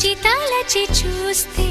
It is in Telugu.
చితాలచి చూస్తే